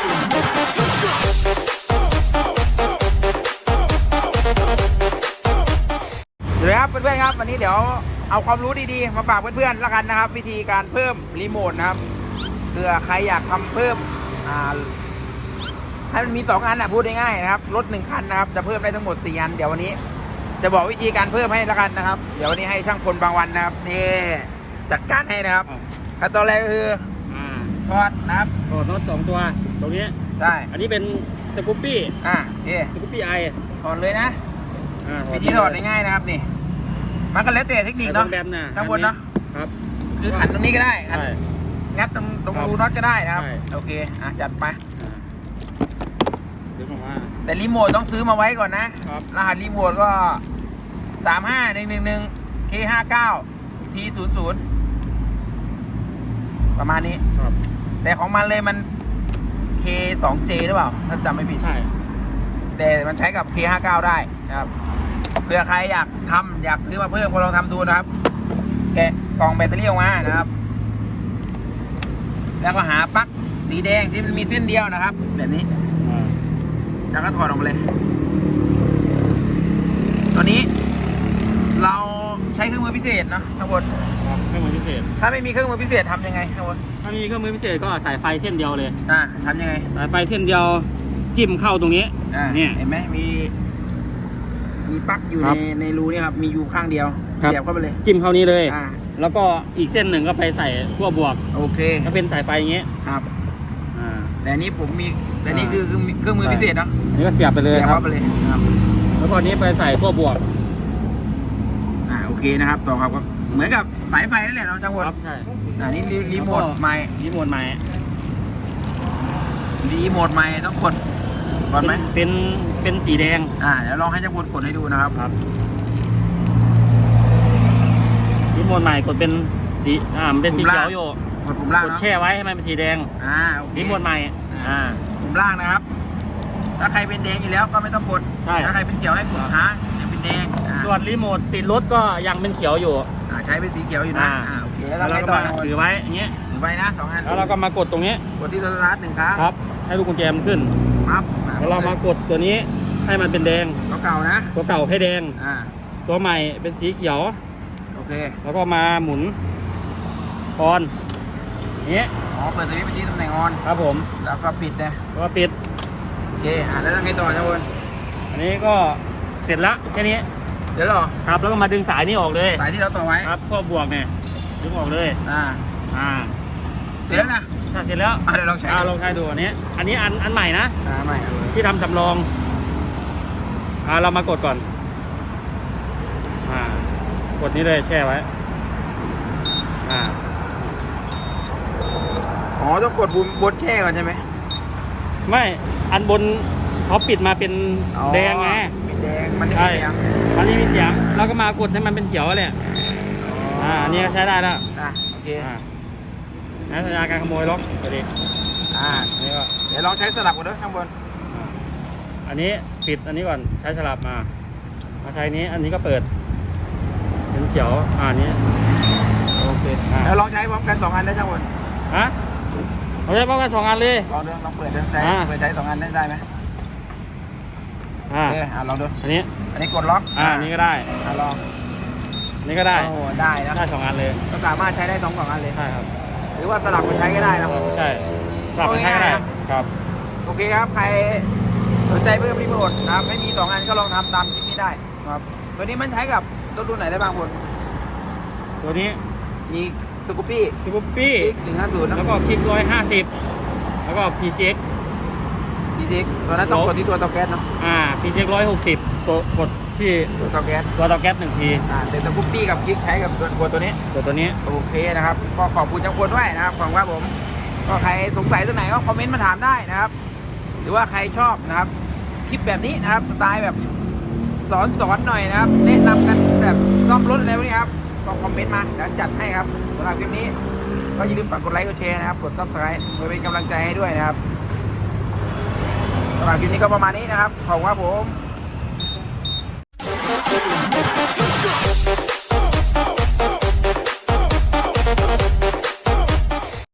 สวัสดีครับเพื่อนๆครับวันนี้เดี๋ยวเอาความรู้ดีๆ มาฝากเพื่อนๆแล้วกันนะครับ วิธีการเพิ่มรีโมทนะครับเผื่อใครอยากทำเพิ่มอ่าให้มันมีสองอันอะพูดง่ายๆนะครับรถหนึ่งคันนะครับจะเพิ่มได้ทั้งหมดสี่อันเดี๋ยววันนี้จะบอกวิธีการเพิ่มให้แล้วกันนะครับ เดี๋ยววันนี้ให้ช่างพลบางวันนะครับนี่จัดการให้นะครับขั้นตอนแรกก็คืออ่าถอดนะครับถอดน็อตสองตัว ตรงนี้ ใช่อัอันนี้เป็นสกูปปี้อะโอเคสกูปปี้ไอถอดเลยนะอ่าวิธีถอดง่ายๆนะครับนี่ มันก็แล้วแต่เทคนิคเนาะแบนน่ะช่างพลเนาะครับ คือขันตรงนี้ก็ได้ขันใช่งัดตรงตรงครับรูน็อตก็ได้นะครับใช่โอเคอะจัดไปอ่าดึงออกมาแต่รีโมทต้องซื้อมาไว้ก่อนนะครับรหัสรีโมทก็สามห้าหนึ่งหนึ่งหนึ่ง K ห้าเก้า T ศูนย์ศูนย์ประมาณนี้ครับแต่ของมันเลยมัน K สอง J หรือเปล่า ถ้าจำไม่ผิด ใช่ แต่มันใช้กับ K ห้าเก้าได้นะครับ เผื่อใครอยากทำอยากซื้อมาเพิ่มก็ลองทำดูนะครับ แกะกล่องแบตเตอรี่ออกมานะครับ แล้วก็หาปลั๊กสีแดงที่มันมีเส้นเดียวนะครับ แบบนี้อ่าแล้วก็ถอดออกมาเลย ตัวนี้เราใช้เครื่องมือพิเศษเนาะข้างบนครับเครื่องมือพิเศษ ถ้าไม่มีเครื่องมือพิเศษทำยังไงข้างบนถ้ามีเครื่องมือพิเศษก็สายไฟเส้นเดียวเลย อ่าทำยังไงสายไฟเส้นเดียวจิ้มเข้าตรงนี้ อ่าเนี่ย เห็นไหมมี มีปลั๊กอยู่ครัในบในรูนี่ครับ มีอยู่ข้างเดียวครับ เสียบเข้าไปเลยจิ้มเข้านี้เลย อ่าแล้วก็อีกเส้นหนึ่งก็ไปใส่ขั้วบวก โอเคก็เป็นสายไฟอย่างเงี้ยครับอ่า แต่อันนี้ผมมีแต่อันนี้อ่าคือคือเครื่องมือพิเศษเนาะอันนี้ก็เสียบไปเลยเสียบครัเข้าบ ไปเลยครับแล้วก็อันนี้ไปใส่ขั้วบวกอ่า โอเคนะครับต่อครับก็เหมือนกับสายไฟนั่นแหละเนาะช่างพลครับใช่อ่านี่รีรีโมทแล้วก็ใหม่รีโมทใหม่รีโมทใหม่ต้องกดก่อนไหมเป็นเป็นสีแดงอ่าเดี๋ยวลองให้ช่างพลกดให้ดูนะครับครับรีโมทใหม่กดเป็นสีอ่ามันเป็นสีปุ่มเขีล่างยวอยู่กดปุ่มล่างกดเนาะแช่ไว้ให้มันเป็นสีแดงอ่าโอเครีโมทใหม่อ่าปุ่มล่างนะครับ ถ้าใครเป็นแดงอยู่แล้วก็ไม่ต้องกดใช่ถ้าใครเป็นเขียวให้กดค้างยังเป็น แดงอ่าส่วนรีโมทติดรถก็ยังเป็นเขียวอยู่ อ่าใช้เป็นสีเขียวอยู่นะอ่า อ่าโอเคแล้วแล้วทำเราไงก็ต่อมานะถือไว้อย่างเงี้ยถือไปนะสองอันแล้วเราก็มากดตรงนี้กดที่ตัวสตาร์ทหนึ่งครั้งครับ ให้ลูกกุญแจมันขึ้น ปั๊บอ่แล้วเรามากดตัวนี้ให้มันเป็นแดง ตัวเก่านะ ตัวเก่าให้แดง อ่าตัวใหม่เป็นสีเขียว โอเคแล้วก็มาหมุนออนอย่างเงี้ยอ๋อเปิดสวิตช์ไปที่ตำแหน่งออนครับผมแล้วก็ปิดนะแล้วก็ปิด โอเคอ่าแล้วทำไงต่อช่างพลอันนี้ก็ เสร็จละแค่นี้เดี๋ยวเหรอครับ แล้วก็มาดึงสายนี้ออกเลย สายที่เราต่อไว้ครับข้อบวกเนี่ยดึงออกเลย อ่า อ่า เสร็จแล้วนะถ้าเสร็จแล้วอ่าเดี๋ยวลองใช้อ่าดูลองใช้ดูอันนี้ อันนี้อันอันใหม่นะ อ่าไม่เอาเลยที่ทำสำรอง อ่าเรามากดก่อน อ่ากดนี้เลยแช่ไว้ อ่า อ๋อต้องกดปุ่มบนแช่ก่อนใช่ไหม ไม่ อันบน เขาปิดมาเป็นอ๋อแดงไง เป็นแดง มันไม่ใช่ มีเสียงอันนี้มีเสียง แล้วก็มากดให้มันเป็นเขียวเลยอ่าอันนี้ก็ใช้ได้แล้วอะโอเค อ่านะสัญญาการขโมยล็อกไปดิอ่า อันนี้ก็เดี๋ยวลองใช้สลับกันด้วยข้างบน อันนี้ปิดอันนี้ก่อนใช้สลับมามาใช้นี้อันนี้ก็เปิด เป็นเขียวอ่าอันนี้โอเคอ่าแล้วลองใช้พร้อมกันสองอันได้ช่างบนฮะเราใช้ป้องกันสองอันเลย ลองดูลองเปิดดูใช้อ่า เปิดใช้สองอันได้ได้ไหม อ่าโอเคอ่าลองดู อันนี้ อันนี้กดล็อกอ่าอันนี้ก็ได้ อ่าลองอันนี้ก็ได้ โอ้ได้นะได้สองอันเลย ก็สามารถใช้ได้สองสองอันเลย ใช่ครับ หรือว่าสลับกันใช้ก็ได้นะ ใช่สลับกันใช้ก็ได้เอาง่ายๆนะครับ โอเคครับ ใครสนใจเพิ่มรีโมทนะครับไม่มีสองอันก็ลองทำตามคลิปนี้ได้ครับตัวนี้มันใช้กับรถรุ่นไหนได้บ้างคนตัวนี้มีสกูปปี้สกูปปี้หนึ่งห้าศูนย์นะแล้วก็คลิกร้อยห้าสิบแล้วก็ PCX ดีเทคตัวนั้นต้องกดที่ตัวเตาแก๊สเนาะอ่า PCX ร้อยหกสิบตัวกดที่ตัวเตาแก๊สตัวเตาแก๊สหนึ่งทีอ่าแต่สกูปปี้กับคลิกใช้กับตัวตัวนี้ตัวตัวนี้โอเคนะครับก็ขอบคุณจังพลด้วยนะครับขอบคุณครับผมก็ใครสงสัยตัวไหนก็คอมเมนต์มาถามได้นะครับ หรือว่าใครชอบนะครับคลิปแบบนี้นะครับสไตล์แบบสอนสอนหน่อยนะครับแนะนำกันแบบซ่อมรถอะไรพวกนี้ครับก็คอมเมนต์มาแล้วจัดให้ครับสำหรับคลิปนี้ ก็อย่าลืมฝากกดไลค์กดแชร์นะครับ กด subscribe เพื่อเป็นกำลังใจให้ด้วยนะครับ สำหรับคลิปนี้ก็ประมาณนี้นะครับ ขอบคุณครับผม